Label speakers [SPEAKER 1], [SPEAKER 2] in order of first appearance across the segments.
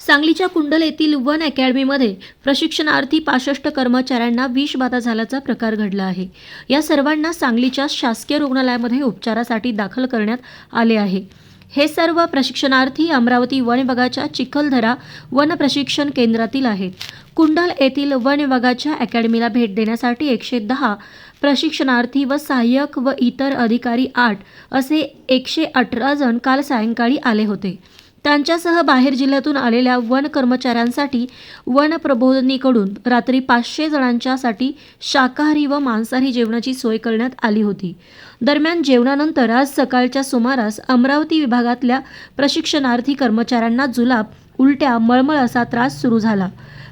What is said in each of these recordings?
[SPEAKER 1] सांगलीच्या कुंडल येथील वन अकॅडमीमध्ये प्रशिक्षणार्थी पासष्ट कर्मचाऱ्यांना विषबाधा झाल्याचा प्रकार घडला आहे. या सर्वांना सांगलीच्या शासकीय रुग्णालयामध्ये उपचारासाठी दाखल करण्यात आले आहे. हे सर्व प्रशिक्षणार्थी अमरावती वन विभागाच्या चिखलदरा वन प्रशिक्षण केंद्रातील आहेत. कुंडल येथील वन विभागाच्या अकॅडमीला भेट देण्यासाठी एकशे दहा प्रशिक्षणार्थी व सहाय्यक व इतर अधिकारी आठ असे एकशे अठरा जण काल सायंकाळी आले होते. त्यांच्यासह बाहेर जिल्ह्यातून आलेल्या वन कर्मचाऱ्यांसाठी वन प्रबोधनीकडून रात्री पाचशे जणांच्यासाठी शाकाहारी व मांसाहारी जेवणाची सोय करण्यात आली होती. दरम्यान जेवणानंतर आज सकाळच्या सुमारास अमरावती विभागातल्या प्रशिक्षणार्थी कर्मचाऱ्यांना जुलाब उलट्या मळमळ असा त्रास सुरू झाला.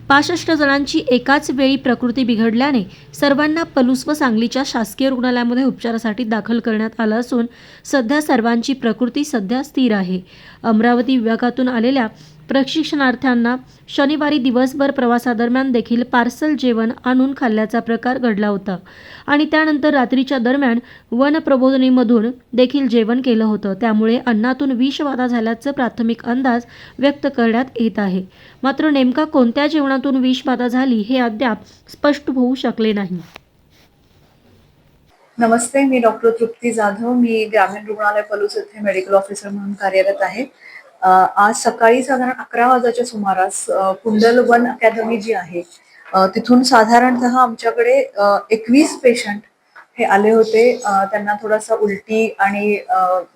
[SPEAKER 1] पासष्ट जणांची एकाच वेळी प्रकृती बिघडल्याने सर्वांना पलूस व सांगलीच्या शासकीय रुग्णालयामध्ये उपचारासाठी दाखल करण्यात आलं असून सध्या सर्वांची प्रकृती सध्या स्थिर आहे. अमरावती विभागातून आलेल्या प्रशिक्षणार्थ्यांना शनिवारी दिवसभर प्रवासादरम्यान देखील पार्सल जेवण आणून खाल्ल्याचा प्रकार घडला होता. आणि त्यानंतर रात्रीच्या दरम्यान वन प्रबोधनीमधून देखील जेवण केलं होतं. त्यामुळे अन्नातून विषबाधा झाल्याचं प्राथमिक अंदाज व्यक्त करण्यात येत आहे. मात्र नेमका कोणत्या जेवणातून विषबाधा झाली हे अद्याप स्पष्ट होऊ शकले नाही.
[SPEAKER 2] नमस्ते मी डॉक्टर तृप्ती जाधव. मी ग्रामीण रुग्णालय पलूस येथे मेडिकल ऑफिसर म्हणून कार्यरत आहे. आज सकाळी साधारण अकरा वाजाच्या सुमारास कुंडल वन अकॅदमी जी आहे तिथून साधारणतः आमच्याकडे एकवीस पेशंट हे आले होते. त्यांना थोडासा उलटी आणि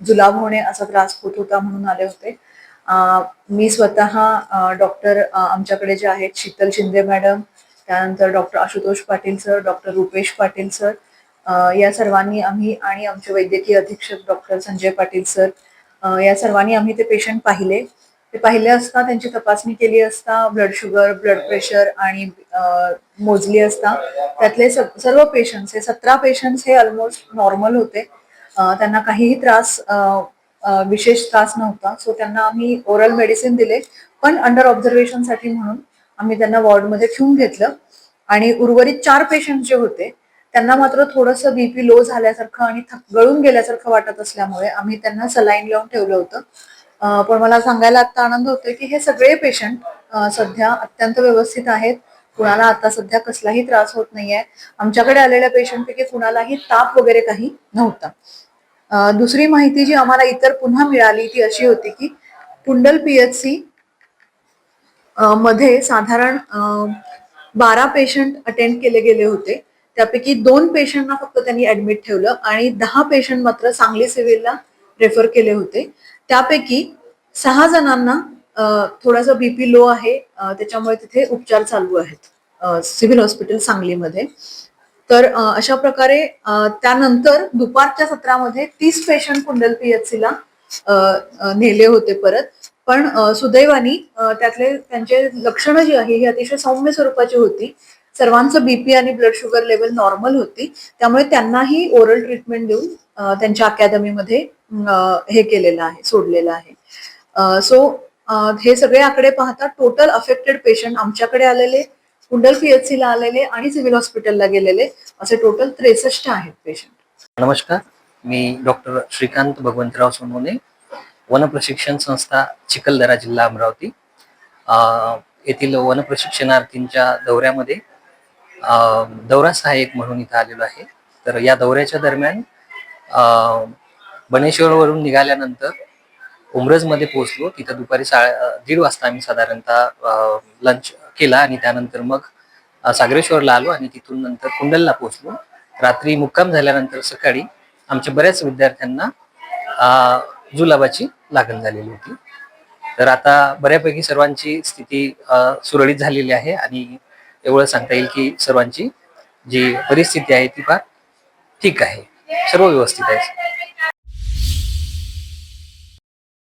[SPEAKER 2] जुलाब होणे असा त्रास होत होता म्हणून आले होते. मी स्वतः डॉक्टर आमच्याकडे जे आहेत शीतल शिंदे मॅडम त्यानंतर doctor Ashutosh Patil sir doctor Rupesh Patil sir या सर्वांनी आम्ही आणि आमचे वैद्यकीय अधीक्षक डॉक्टर संजय पाटील सर या सर्वांनी आम्ही ते पेशंट पाहिले. ते पाहिले असता त्यांची तपासणी केली असता ब्लड शुगर ब्लड प्रेशर आणि मोजली असता त्यातले सर्व पेशंट्स हे सतरा पेशंट्स हे ऑलमोस्ट नॉर्मल होते. त्यांना काहीही त्रास विशेष त्रास नव्हता. सो त्यांना आम्ही ओरल मेडिसिन दिले. पण अंडर ऑब्झर्वेशनसाठी म्हणून आम्ही त्यांना वॉर्डमध्ये ठेवून घेतलं. आणि उर्वरित चार पेशंट जे होते त्यांना मात्र थोडंसं बीपी लो झाल्यासारखं आणि थक गळून गेल्यासारखं वाटत असल्यामुळे आम्ही त्यांना सलाईन लावून ठेवलं होतं. पण मला सांगायला आता आनंद होतोय की हे सगळे पेशंट सध्या अत्यंत व्यवस्थित आहेत. कुणाला आता सध्या कसलाही त्रास होत नाहीये. आमच्याकडे आलेल्या पेशंटपैकी कुणालाही ताप वगैरे काही नव्हता. दुसरी माहिती जी आम्हाला इतर पुन्हा मिळाली ती अशी होती की पुंडल पीएचसी मध्ये साधारण बारा पेशंट अटेंड केले गेले होते. त्यापैकी दोन पेशंटना फक्त त्यांनी ऍडमिट ठेवलं आणि दहा पेशंट मात्र सांगली सिव्हिलला रेफर केले होते. त्यापैकी सहा जणांना थोडासा बीपी लो आहे. त्याच्यामुळे तिथे उपचार चालू आहेत सिव्हिल हॉस्पिटल सांगलीमध्ये. तर अशा प्रकारे त्यानंतर दुपारच्या सत्रामध्ये तीस पेशंट कुंडल पीएचसी ला नेले होते परत. पण सुदैवानी त्यातले त्यांचे लक्षणं जी आहे ही अतिशय सौम्य स्वरूपाची होती. सर्वांचं बीपी आणि ब्लड शुगर लेवल नॉर्मल होती. त्यामुळे त्यांनाही ओरल ट्रीटमेंट देऊन त्यांच्या अकॅदमीमध्ये हे केलेलं आहे सोडलेलं आहे. सो हे सगळे आकडे पाहता टोटल अफेक्टेड पेशंट आमच्याकडे आलेले कुंडल पीएचसीला आलेले आणि सिव्हिल हॉस्पिटलला गेलेले असे टोटल त्रेसष्ट आहेत पेशंट
[SPEAKER 3] नमस्कार मी डॉक्टर श्रीकांत भगवंतराव सोनवणे वन प्रशिक्षण संस्था चिखलदरा जिल्हा अमरावती. येथील वन प्रशिक्षणार्थींच्या दौऱ्यामध्ये दौरा सहाय्यक म्हणून इथं आलेलो आहे. तर या दौऱ्याच्या दरम्यान बनेश्वरवरून निघाल्यानंतर उमरजमध्ये पोहोचलो. तिथं दुपारी सा दीड वाजता आम्ही साधारणतः लंच केला आणि त्यानंतर मग सागरेश्वरला आलो आणि तिथून नंतर कुंडलला पोहोचलो. रात्री मुक्काम झाल्यानंतर सकाळी आमच्या बऱ्याच विद्यार्थ्यांना जुलाबाची लागण झालेली होती. तर आता बऱ्यापैकी सर्वांची स्थिती सुरळीत झालेली आहे आणि एवढं सांगता येईल की सर्वांची जी परिस्थिती आहे ती फार ठीक आहे. सर्व व्यवस्थित आहे.